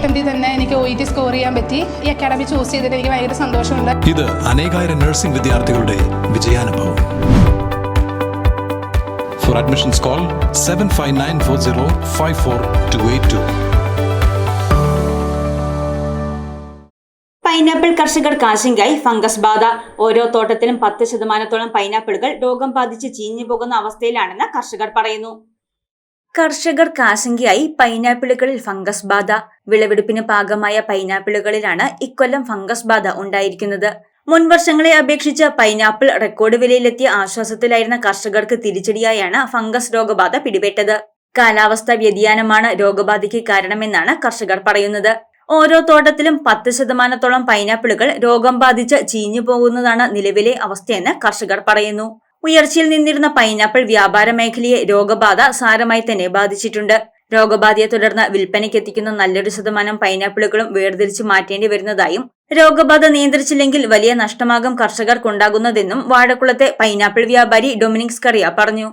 അറ്റംപ്റ്റിൽ തന്നെ എനിക്ക് O E T score ചെയ്യാൻ പറ്റി. ഈ അക്കാഡമി ചൂസ് ചെയ്തിട്ട് എനിക്ക് ഭയങ്കര സന്തോഷമുണ്ട്. ഇത് അനേകായിരം നഴ്സിംഗ് വിദ്യാർത്ഥികളുടെ വിജയാനുഭവം. For admissions call seven five nine four zero five four two eight two pineapple കർഷകർക്ക് ആശങ്കയായി ഫംഗസ് ബാധ. ഓരോ തോട്ടത്തിലും പത്ത് ശതമാനത്തോളം പൈനാപ്പിളുകൾ രോഗം ബാധിച്ച് ചീഞ്ഞു പോകുന്ന അവസ്ഥയിലാണെന്ന് കർഷകർ പറയുന്നു. കർഷകർക്ക് ആശങ്കയായി പൈനാപ്പിളുകളിൽ ഫംഗസ് ബാധ. വിളവെടുപ്പിന് പാകമായ പൈനാപ്പിളുകളിലാണ് ഇക്കൊല്ലം ഫംഗസ് ബാധ ഉണ്ടായിരിക്കുന്നത്. മുൻ വർഷങ്ങളെ അപേക്ഷിച്ച് പൈനാപ്പിൾ റെക്കോർഡ് വിലയിലെത്തിയ ആശ്വാസത്തിലായിരുന്ന കർഷകർക്ക് തിരിച്ചടിയായാണ് ഫംഗസ് രോഗബാധ പിടിപെട്ടത്. കാലാവസ്ഥാ വ്യതിയാനമാണ് രോഗബാധയ്ക്ക് കാരണമെന്നാണ് കർഷകർ പറയുന്നത്. ഓരോ തോട്ടത്തിലും പത്ത് ശതമാനത്തോളം പൈനാപ്പിളുകൾ രോഗം ബാധിച്ച് ചീഞ്ഞു പോകുന്നതാണ് നിലവിലെ അവസ്ഥയെന്ന് കർഷകർ പറയുന്നു. ഉയർച്ചയിൽ നിന്നിരുന്ന പൈനാപ്പിൾ വ്യാപാര മേഖലയെ രോഗബാധ സാരമായി തന്നെ ബാധിച്ചിട്ടുണ്ട്. രോഗബാധയെ തുടർന്ന് വിൽപ്പനയ്ക്ക് എത്തിക്കുന്ന നല്ലൊരു ശതമാനം പൈനാപ്പിളുകളും വേർതിരിച്ചു മാറ്റേണ്ടി വരുന്നതായും രോഗബാധ നിയന്ത്രിച്ചില്ലെങ്കിൽ വലിയ നഷ്ടമാകും കർഷകർക്കുണ്ടാകുന്നതെന്നും വാഴക്കുളത്തെ പൈനാപ്പിൾ വ്യാപാരി ഡൊമിനിക്സ് കറിയ പറഞ്ഞു.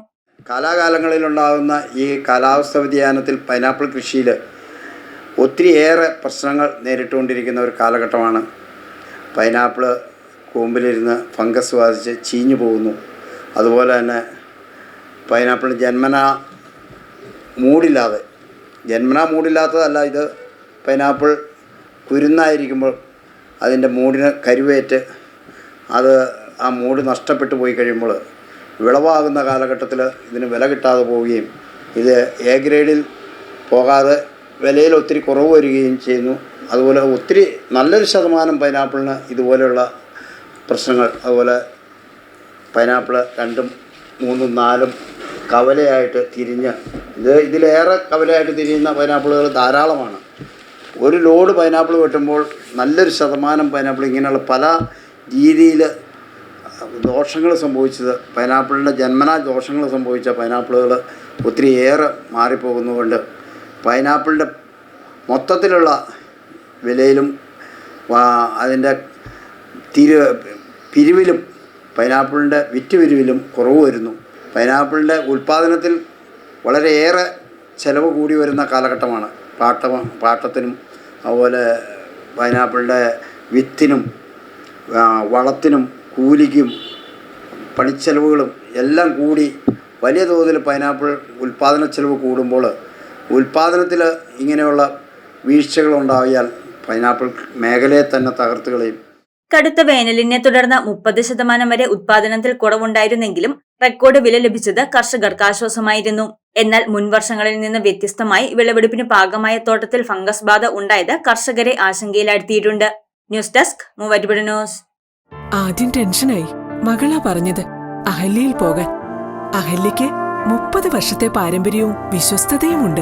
കാലാകാലങ്ങളിലുണ്ടാകുന്ന ഈ കാലാവസ്ഥ വ്യതിയാനത്തിൽ പൈനാപ്പിൾ കൃഷിയിൽ ഒത്തിരിയേറെ പ്രശ്നങ്ങൾ നേരിട്ടുകൊണ്ടിരിക്കുന്ന ഒരു കാലഘട്ടമാണ്. പൈനാപ്പിൾ കൂമ്പിലിരുന്ന് ഫംഗസ് ബാധിച്ച് ചീഞ്ഞു പോകുന്നു. അതുപോലെ തന്നെ പൈനാപ്പിൾ ജന്മന മൂടില്ലാതെ ജന്മന മൂടില്ലാത്തതല്ല ഇത് പൈനാപ്പിൾ കുരുന്നായിരിക്കുമ്പോൾ അതിന്റെ മൂടിന് കരുവേറ്റ് അത് ആ മൂട് നഷ്ടപ്പെട്ടു പോയി കഴിയുമ്പോൾ വിളവാകുന്ന കാലഘട്ടത്തിൽ ഇതിന് വില കിട്ടാതെ പോവുകയും ഇത് എ ഗ്രേഡിൽ പോകാതെ വിലയിൽ ഒത്തിരി കുറവ് വരികയും ചെയ്യുന്നു. അതുപോലെ ഒത്തിരി നല്ലൊരു ശതമാനം പൈനാപ്പിളിന് ഇതുപോലെയുള്ള പ്രശ്നങ്ങൾ അതുപോലെ പൈനാപ്പിൾ രണ്ടും മൂന്നും നാലും കവലയായിട്ട് തിരിഞ്ഞ് ഇത് ഇതിലേറെ കവലയായിട്ട് തിരിയുന്ന പൈനാപ്പിളുകൾ ധാരാളമാണ്. ഒരു ലോഡ് പൈനാപ്പിൾ വെട്ടുമ്പോൾ നല്ലൊരു ശതമാനം പൈനാപ്പിൾ ഇങ്ങനെയുള്ള പല രീതിയിൽ ദോഷങ്ങൾ സംഭവിച്ചത് പൈനാപ്പിളിന്റെ ജന്മനാ ദോഷങ്ങൾ സംഭവിച്ച പൈനാപ്പിളുകൾ ഒത്തിരിയേറെ മാറിപ്പോകുന്നതുകൊണ്ട് പൈനാപ്പിളിന്റെ മൊത്തത്തിലുള്ള വിലയിലും അതിന്റെ തിരു പിരിവിലും പൈനാപ്പിളിന്റെ വിറ്റ് പിരിവിലും കുറവ് വരുന്നു. പൈനാപ്പിളിന്റെ ഉൽപ്പാദനത്തിൽ വളരെയേറെ ചിലവ് കൂടി വരുന്ന കാലഘട്ടമാണ്. പാട്ട പാട്ടത്തിനും അതുപോലെ പൈനാപ്പിളിന്റെ വിത്തിനും വളത്തിനും കൂലിക്കും പണിച്ചെലവുകളും എല്ലാം കൂടി വലിയ തോതിൽ പൈനാപ്പിൾ ഉൽപ്പാദന ചെലവ് കൂടുമ്പോൾ ഉൽപ്പാദനത്തിൽ ഇങ്ങനെയുള്ള വീഴ്ചകളുണ്ടായാൽ പൈനാപ്പിൾ മേഖലയെ തന്നെ തകർത്ത് കളയും. കടുത്ത വേനലിനെ തുടർന്ന് മുപ്പത് ശതമാനം വരെ ഉത്പാദനത്തിൽ കുറവുണ്ടായിരുന്നെങ്കിലും റെക്കോർഡ് വില ലഭിച്ചത് കർഷകർക്ക് ആശ്വാസമായിരുന്നു. എന്നാൽ മുൻവർഷങ്ങളിൽ നിന്ന് വ്യത്യസ്തമായി വിളവെടുപ്പിന് പാകമായ തോട്ടത്തിൽ ഫംഗസ് ബാധ ഉണ്ടായത് കർഷകരെ ആശങ്കയിലാഴ്ത്തിയിട്ടുണ്ട്. News desk Muvattupuzha news. ആദ്യം ടെൻഷനായി. മകളാ പറഞ്ഞത് അഹല്യയിൽ പോകാൻ. അഹല്യയ്ക്ക് മുപ്പത് വർഷത്തെ പാരമ്പര്യവും വിശ്വസ്തതയുമുണ്ട്.